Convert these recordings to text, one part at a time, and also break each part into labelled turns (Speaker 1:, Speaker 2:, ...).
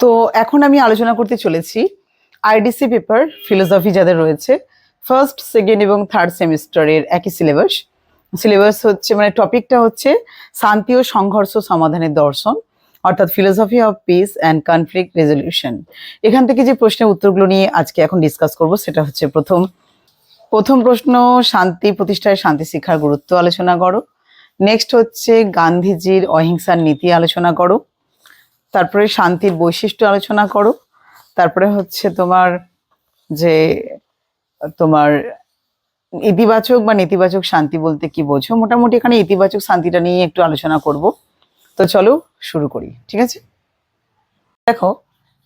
Speaker 1: তো এখন আমি আলোচনা করতে চলেছি আইডিসি পেপার ফিলোসফি যাদের রয়েছে ফার্স্ট সেকেন্ড এবং থার্ড সেমিস্টারের একই সিলেবাস সিলেবাস হচ্ছে মানে টপিকটা হচ্ছে শান্তি ও সংঘর্ষ সমাধানের দর্শন, অর্থাৎ philosophy of peace and conflict resolution এখান থেকে যে প্রশ্নের উত্তরগুলো নিয়ে আজকে এখন ডিসকাস করব, সেটা হচ্ছে প্রথম। প্রথম প্রশ্ন, শান্তি প্রতিষ্ঠায় শান্তি শিক্ষার গুরুত্ব আলোচনা করো। নেক্সট হচ্ছে গান্ধীজির অহিংসার নীতি আলোচনা করো। তারপরে শান্তির বৈশিষ্ট্য আলোচনা করো। তারপরে হচ্ছে তোমার যে তোমার ইতিবাচক বা নেতিবাচক শান্তি বলতে কি বোঝো? মোটামুটি এখানে ইতিবাচক শান্তিটা নিয়ে একটু আলোচনা করব। তো চলো শুরু করি, ঠিক আছে? দেখো,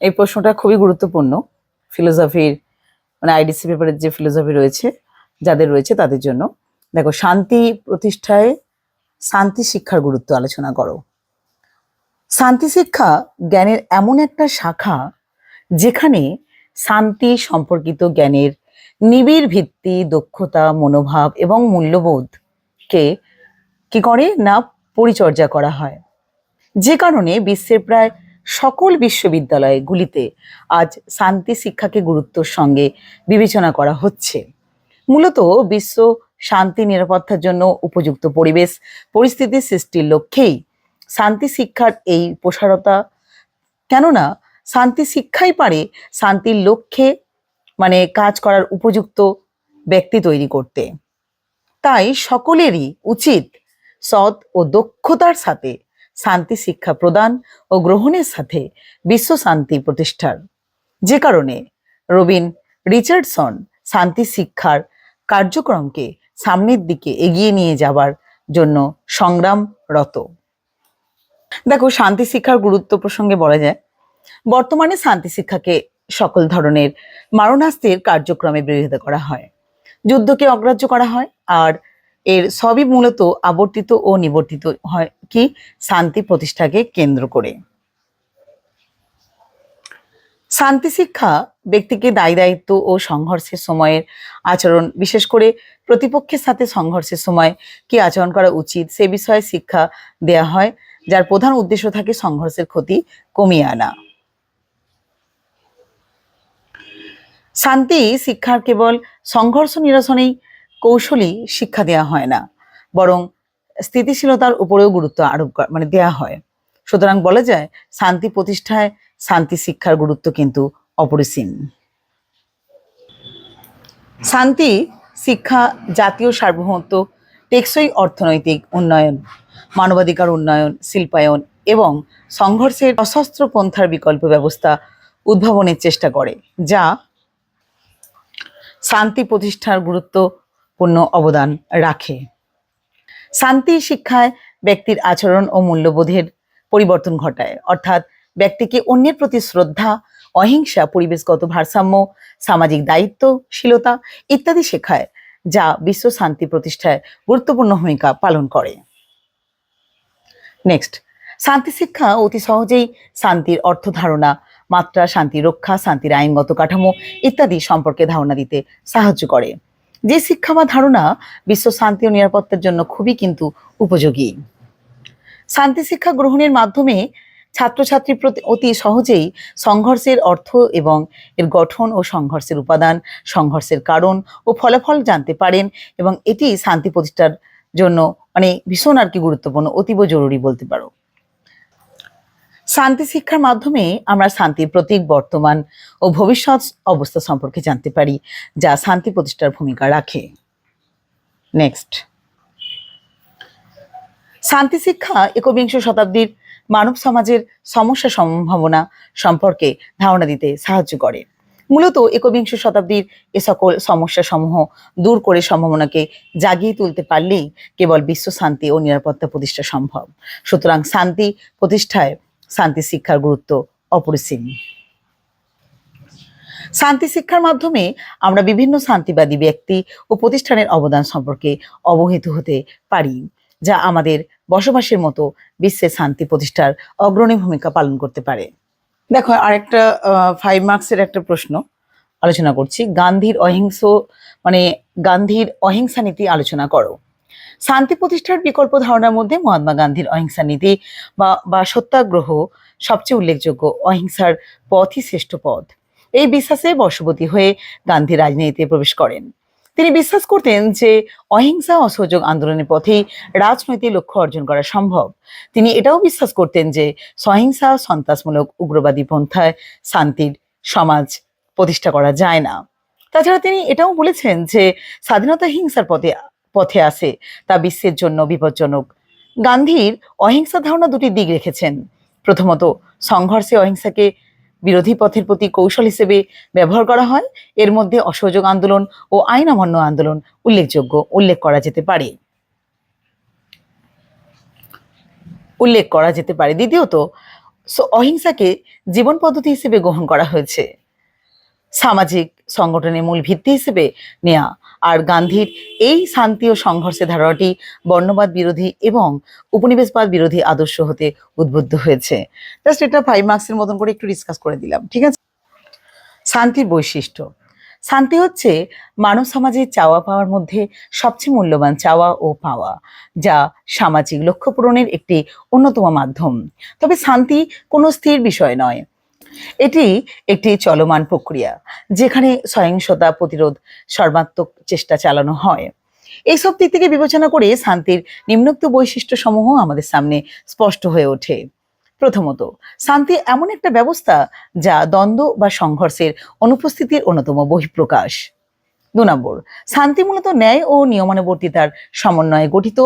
Speaker 1: এই প্রশ্নটা খুবই গুরুত্বপূর্ণ। ফিলোসফির মানে আইডিসি পেপারের যে ফিলোসফি রয়েছে, যাদের রয়েছে তাদের জন্য। দেখো, শান্তি প্রতিষ্ঠায় শান্তি শিক্ষার গুরুত্ব আলোচনা করো। শান্তি শিক্ষা জ্ঞানের এমন একটা শাখা যেখানে শান্তি সম্পর্কিত জ্ঞানের নিবিড় ভিত্তি, দক্ষতা, মনোভাব এবং মূল্যবোধকে কি করে না পরিচর্যা করা হয়। যে কারণে বিশ্বের প্রায় সকল বিশ্ববিদ্যালয়গুলিতে আজ শান্তি শিক্ষাকে গুরুত্বর সঙ্গে বিবেচনা করা হচ্ছে। মূলত বিশ্ব শান্তি নিরাপত্তার জন্য উপযুক্ত পরিবেশ পরিস্থিতি সৃষ্টির লক্ষ্যেই শান্তি শিক্ষার এই প্রসারতা। কেননা, শান্তি শিক্ষাই পারে শান্তির লক্ষ্যে মানে কাজ করার উপযুক্ত ব্যক্তি তৈরি করতে। তাই সকলেরই উচিত সৎ ও দক্ষতার সাথে শান্তি শিক্ষা প্রদান ও গ্রহণের সাথে বিশ্ব শান্তি প্রতিষ্ঠার। যে কারণে রবিন রিচার্ডসন শান্তি শিক্ষার কার্যক্রমকে সামনের দিকে এগিয়ে নিয়ে যাবার জন্য সংগ্রামরত। দেখো, শান্তি শিক্ষার গুরুত্ব প্রসঙ্গে বলা যায়, বর্তমানে শান্তি শিক্ষাকে সকল ধরনের মারণাস্ত্রের কার্যক্রমে বিরোধিতা করা হয়। যুদ্ধকে অগ্রাহ্য করা হয়, আর এর সবই মূলত আবর্তিত ও নিবর্তিত হয় কি? শান্তি প্রতিষ্ঠাকে কেন্দ্র করে। শান্তি শিক্ষা ব্যক্তিকে দায়ী দায়িত্ব ও সংঘর্ষের সময়ের আচরণ, বিশেষ করে প্রতিপক্ষের সাথে সংঘর্ষের সময় কি আচরণ করা উচিত, সে বিষয়ে শিক্ষা দেয়া হয়। যার প্রধান উদ্দেশ্য থাকে সংঘর্ষের ক্ষতি কমিয়ে আনা। শান্তি শিক্ষার কেবল সংঘর্ষ নিরসনেই কৌশলী শিক্ষা দেওয়া হয় না, বরং স্থিতিশীলতার উপরেও গুরুত্ব আরোপ মানে দেয়া হয়। সুতরাং বলা যায়, শান্তি প্রতিষ্ঠায় শান্তি শিক্ষার গুরুত্ব কিন্তু অপরিসীম। শান্তি, শিক্ষা, জাতীয় সার্বভৌমত্ব টেকসই অর্থনৈতিক উন্নয়ন, মানবাধিকার উন্নয়ন, শিল্পায়ন এবং সংঘর্ষের সশস্ত্র পন্থার বিকল্প ব্যবস্থা উদ্ভাবনের চেষ্টা করে, যা শান্তি প্রতিষ্ঠার গুরুত্বপূর্ণ অবদান রাখে। শান্তি শিক্ষায় ব্যক্তির আচরণ ও মূল্যবোধের পরিবর্তন ঘটায়, অর্থাৎ ব্যক্তিকে অন্যের প্রতি শ্রদ্ধা, অহিংসা, পরিবেশগত ভারসাম্য, সামাজিক দায়িত্বশীলতা ইত্যাদি শেখায়। যা বিশ্ব শান্তি প্রতিষ্ঠায় গুরুত্বপূর্ণ ভূমিকা পালন করে। নেক্সট শান্তি শিক্ষা অতি সহজেই শান্তির অর্থ ধারণা, মাত্রা, শান্তি রক্ষা, শান্তির আইনগত কাঠামো ইত্যাদি সম্পর্কে ধারণা দিতে সাহায্য করে। যে শিক্ষা বা ধারণা বিশ্ব শান্তি ও নিরাপত্তার জন্য খুবই কিন্তু উপযোগী। শান্তি শিক্ষা গ্রহণের মাধ্যমে ছাত্রছাত্রীর প্রতি অতি সহজেই সংঘর্ষের অর্থ এবং এর গঠন ও সংঘর্ষের উপাদান, সংঘর্ষের কারণ ও ফলাফল জানতে পারেন এবং এটি শান্তি প্রতিষ্ঠার জন্য মানে ভীষণ আর কি গুরুত্বপূর্ণ, অতীব জরুরি বলতে পারো। শান্তি শিক্ষার মাধ্যমে আমরা শান্তির প্রতীক, বর্তমান ও ভবিষ্যৎ অবস্থা সম্পর্কে জানতে পারি, যা শান্তি প্রতিষ্ঠার ভূমিকা রাখে। নেক্সট শান্তি শিক্ষা একবিংশ শতাব্দীর মানব সমাজের সমস্যা সম্ভাবনা সম্পর্কে ধারণা দিতে সাহায্য করে। মূলত একবিংশ শতাব্দীর এ সকল সমস্যা সমূহ দূর করে সম্ভাবনাকে জাগিয়ে তুলতে পারলেই কেবল বিশ্ব শান্তি ও নিরাপত্তা প্রতিষ্ঠা সম্ভব। সুতরাং শান্তি প্রতিষ্ঠায় শান্তি শিক্ষার গুরুত্ব অপরিসীম। শান্তি শিক্ষার মাধ্যমে আমরা বিভিন্ন শান্তিবাদী ব্যক্তি ও প্রতিষ্ঠানের অবদান সম্পর্কে অবহিত হতে পারি। যা আমাদের বসবাসের মতো বিশ্বে শান্তি প্রতিষ্ঠার অগ্রণী ভূমিকা পালন করতে পারে। দেখো, আরেকটা ফাইভ মার্কসের একটা প্রশ্ন আলোচনা করছি। গান্ধীর অহিংস মানে গান্ধীর অহিংসা নীতি আলোচনা করো। শান্তি প্রতিষ্ঠার বিকল্প ধারণার মধ্যে মহাত্মা গান্ধীর অহিংসা নীতি বা বা সত্যাগ্রহ সবচেয়ে উল্লেখযোগ্য অহিংসার পথই শ্রেষ্ঠ পথ। এই বিশ্বাসে বশবতী হয়ে গান্ধী রাজনীতিতে প্রবেশ করেন। তিনি বিশ্বাস করতেন যে অহিংসা অসহযোগ আন্দোলনের পথেই রাজনৈতিক লক্ষ্য অর্জন করা সম্ভব। তিনি এটাও বিশ্বাস করতেন যে সহিংসা সন্ত্রাসমূলক উগ্রবাদী পন্থায় শান্তির সমাজ প্রতিষ্ঠা করা যায় না। তাছাড়া তিনি এটাও বলেছেন যে স্বাধীনতা হিংসার পথে পথে আসে তা বিশ্বের জন্য বিপজ্জনক। গান্ধীর অহিংসা ধারণা দুটি দিক রেখেছেন। প্রথমত, সংঘর্ষে অহিংসাকে বিরোধী পথের প্রতি কৌশল হিসেবে ব্যবহার করা হয়। এর মধ্যে অসহযোগ আন্দোলন ও আইন অমান্য আন্দোলন উল্লেখযোগ্য। উল্লেখ করা যেতে পারে। উল্লেখ করা যেতে পারে। দ্বিতীয়ত অহিংসাকে জীবন পদ্ধতি হিসেবে গ্রহণ করা হয়েছে। সামাজিক সংগঠনের মূল ভিত্তি হিসেবে নেয়া আর গান্ধীর এই শান্তি ও সংঘর্ষের ধারণাটি বর্ণবাদ বিরোধী এবং উপনিবেশবাদ বিরোধী আদর্শ হতে উদ্বুদ্ধ হয়েছে। জাস্ট এটা ফাইভ মার্কসের মতন করে একটু ডিসকাস করে দিলাম, ঠিক আছে? শান্তির বৈশিষ্ট্য। শান্তি হচ্ছে মানব সমাজে চাওয়া পাওয়ার মধ্যে সবচেয়ে মূল্যবান চাওয়া ও পাওয়া, যা সামাজিক লক্ষ্য পূরণের একটি অন্যতম মাধ্যম। তবে শান্তি কোনো স্থির বিষয় নয়। এটি একটি চলমান প্রক্রিয়া, যেখানে সহিংসতা প্রতিরোধ সর্বাত্মক চেষ্টা চালানো হয়। এইসব দিক থেকে বিবেচনা করে শান্তির নিম্নোক্ত বৈশিষ্ট্য সমূহ আমাদের সামনে স্পষ্ট হয়ে ওঠে। প্রথমত, শান্তি এমন একটা ব্যবস্থা যা দ্বন্দ্ব বা সংঘর্ষের অনুপস্থিতির অন্যতম বহিঃপ্রকাশ। দু নম্বর, শান্তি মূলত ন্যায় ও নিয়মানুবর্তিতার সমন্বয়ে গঠিত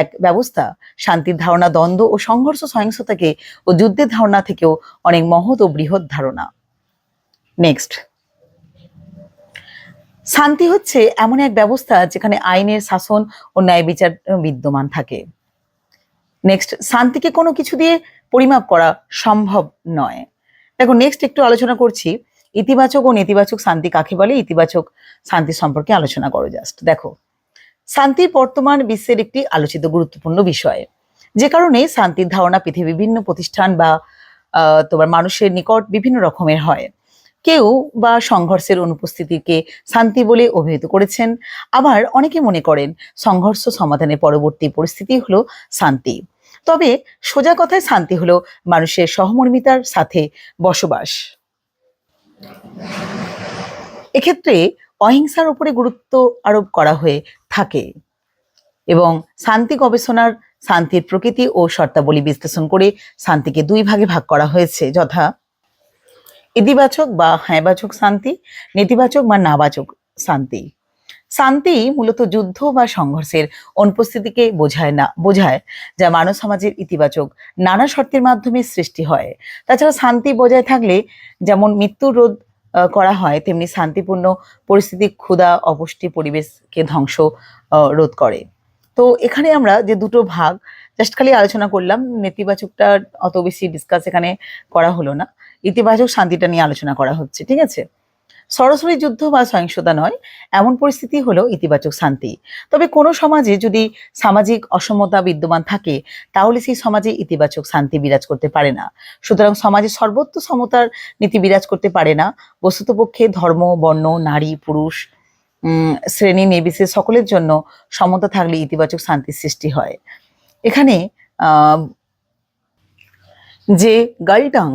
Speaker 1: এক ব্যবস্থা। শান্তির ধারণা দ্বন্দ্ব ও সংঘর্ষ সহিংসতাকে ও যুদ্ধের ধারণা থেকেও অনেক মহৎ ও বৃহৎ ধারণা। নেক্সট শান্তি হচ্ছে এমন এক ব্যবস্থা যেখানে আইনের শাসন ও ন্যায় বিচার বিদ্যমান থাকে। নেক্সট শান্তিকে কোনো কিছু দিয়ে পরিমাপ করা সম্ভব নয়। দেখো নেক্সট একটু আলোচনা করছি। ইতিবাচক ও নেতিবাচক শান্তি কাকে বলে? ইতিবাচক শান্তি সম্পর্কে আলোচনা করো জাস্ট দেখো শান্তি বর্তমান বিশ্বের একটি আলোচিত গুরুত্বপূর্ণ বিষয়। যে কারণে শান্তির ধারণা পৃথিবীর বিভিন্ন প্রতিষ্ঠান বা তোমার মানুষের নিকট বিভিন্ন রকমের হয়। কেউ বা সংঘর্ষের অনুপস্থিতিকে শান্তি বলে অভিহিত করেছেন। আবার অনেকে মনে করেন সংঘর্ষ সমাধানের পরবর্তী পরিস্থিতি হলো শান্তি। তবে সোজা কথায় শান্তি হলো মানুষের সহমর্মিতার সাথে বসবাস। এক্ষেত্রে অহিংসার উপরে গুরুত্ব আরোপ করা হয়ে থাকে এবং শান্তি গবেষণার শান্তির প্রকৃতি ও শর্তাবলী বিশ্লেষণ করে শান্তিকে দুই ভাগে ভাগ করা হয়েছে, যথা ইতিবাচক বা হ্যাঁবাচক শান্তি, নেতিবাচক বা নাবাচক শান্তি। শান্তি মূলত যুদ্ধ বা সংঘর্ষের অনুপস্থিতিকে বোঝায় না, বোঝায়, যা মানব সমাজের ইতিবাচক নানা শর্তের মাধ্যমে সৃষ্টি হয়। তাছাড়া শান্তি বজায় থাকলে যেমন মৃত্যু রোধ করা হয়, তেমনি শান্তিপূর্ণ পরিস্থিতি, ক্ষুধা, অপুষ্টি পরিবেশকে ধ্বংস রোধ করে। তো এখানে আমরা যে দুটো ভাগ জাস্ট খালি আলোচনা করলাম, নেতিবাচকটা অত বেশি ডিসকাস এখানে করা হলো না। ইতিবাচক শান্তিটা নিয়ে আলোচনা করা হচ্ছে, ঠিক আছে? সরাসরি যুদ্ধ বা সহিংসতা নয়, এমন পরিস্থিতি হলো ইতিবাচক শান্তি। তবে কোনো সমাজে যদি সামাজিক অসমতা বিদ্যমান থাকে, তাহলে সেই সমাজে ইতিবাচক শান্তি বিরাজ করতে পারে না। সুতরাং সমাজে সর্বত্র সমতার নীতি বিরাজ করতে পারে না। বস্তুতপক্ষে ধর্ম, বর্ণ, নারী, পুরুষ শ্রেণি, নির্বিশেষ সকলের জন্য সমতা থাকলে ইতিবাচক শান্তির সৃষ্টি হয়। এখানে যে গাইডাং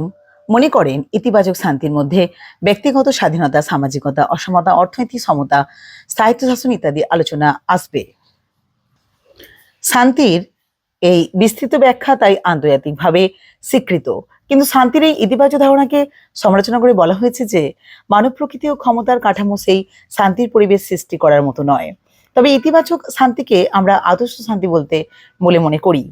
Speaker 1: মনে করেন ইতিবাচক শান্তির মধ্যে ব্যক্তিগত স্বাধীনতা, সামাজিকতা, অসমতা, অর্থনৈতিক সমতা, স্থায়িত্বশাসন ইত্যাদি আলোচনা আসবে। শান্তির এই বিস্তৃত ব্যাখ্যা তাই আন্তর্জাতিকভাবে স্বীকৃত। কিন্তু শান্তির এই ইতিবাচক ধারণাকে সমালোচনা করে বলা হয়েছে যে, মানব প্রকৃতি ও ক্ষমতার কাঠামো সেই শান্তির পরিবেশ সৃষ্টি করার মতো নয়। তবে ইতিবাচক শান্তিকে আমরা আদর্শ শান্তি বলতে বলে মনে করি।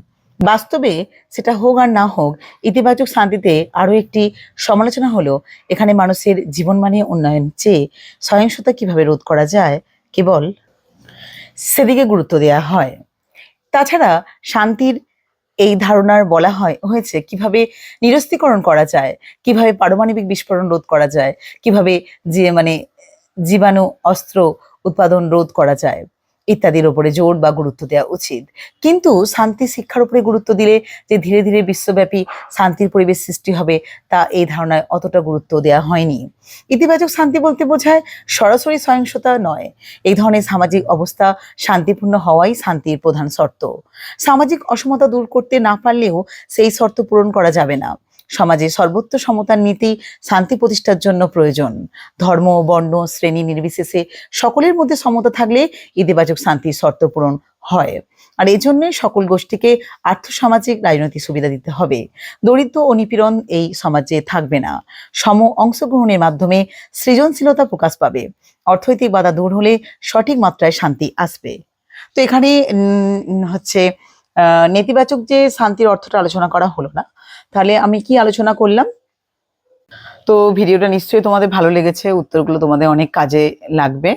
Speaker 1: বাস্তবে সেটা হোক আর না হোক, ইতিবাচক শান্তিতে আরও একটি সমালোচনা হলো এখানে মানুষের জীবনমানে উন্নয়ন চেয়ে সহিংসতা কীভাবে রোধ করা যায় কেবল সেদিকে গুরুত্ব দেওয়া হয়। তাছাড়া শান্তির এই ধারণার বলা হয়, হয়েছে কীভাবে নিরস্ত্রীকরণ করা যায়, কীভাবে পারমাণবিক বিস্ফোরণ রোধ করা যায়, কীভাবে যে মানে জীবাণু, অস্ত্র উৎপাদন রোধ করা যায়। ইত্যাদির ওপরে জোর বা গুরুত্ব দেওয়া উচিত। কিন্তু শান্তি শিক্ষার উপরে গুরুত্ব দিলে যে ধীরে ধীরে বিশ্বব্যাপী শান্তির পরিবেশ সৃষ্টি হবে, তা এই ধারণায় অতটা গুরুত্ব দেওয়া হয়নি। ইতিবাচক শান্তি বলতে বোঝায় সরাসরি সহিংসতা নয়। এই ধরনের সামাজিক অবস্থা শান্তিপূর্ণ হওয়াই শান্তির প্রধান শর্ত। সামাজিক অসমতা দূর করতে না পারলেও সেই শর্ত পূরণ করা যাবে না। সমাজে সর্বত্র সমতার নীতি, শান্তি প্রতিষ্ঠার জন্য প্রয়োজন। ধর্ম, বর্ণ, শ্রেণি নির্বিশেষে সকলের মধ্যে সমতা থাকলে ইতিবাচক শান্তির শর্ত পূরণ হয়। আর এই জন্য সকল গোষ্ঠীকে আর্থসামাজিক রাজনৈতিক সুবিধা দিতে হবে। দরিদ্র ও নিপীড়ন এই সমাজে থাকবে না। সম অংশগ্রহণের মাধ্যমে সৃজনশীলতা প্রকাশ পাবে। অর্থনৈতিক বাধা দূর হলে সঠিক মাত্রায় শান্তি আসবে। তো এখানে হচ্ছে নেতিবাচক যে শান্তির অর্থটা আলোচনা করা হলো না তাহলে আমি কি আলোচনা করলাম? তো ভিডিওটা নিশ্চয়ই তোমাদের ভালো লেগেছে, উত্তরগুলো তোমাদের অনেক কাজে লাগবে।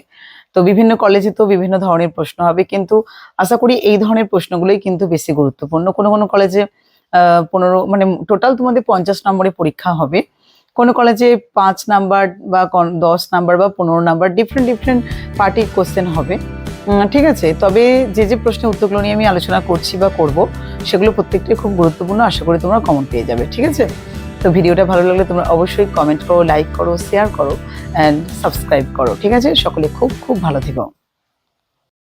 Speaker 1: তো বিভিন্ন কলেজে তো বিভিন্ন ধরনের প্রশ্ন হবে, কিন্তু আশা করি এই ধরনের প্রশ্নগুলোই কিন্তু বেশি গুরুত্বপূর্ণ। কোনো কোনো কলেজে পনেরো মানে টোটাল তোমাদের পঞ্চাশ নম্বরে পরীক্ষা হবে। কোনো কলেজে পাঁচ নাম্বার বা দশ নাম্বার বা পনেরো নাম্বার ডিফারেন্ট ডিফারেন্ট পার্টির কোশ্চেন হবে। ঠিক আছে, তবে যে যে প্রশ্নের উত্তরগুলো নিয়ে আমি আলোচনা করছি বা করব, সেগুলো প্রত্যেকটাই খুব গুরুত্বপূর্ণ, আশা করি তোমরা কমেন্ট পেয়ে যাবে, ঠিক আছে? তো ভিডিওটা ভালো লাগলে তোমরা অবশ্যই কমেন্ট করো লাইক করো শেয়ার করো অ্যান্ড সাবস্ক্রাইব করো, ঠিক আছে? সকলে খুব খুব ভালো থেকো।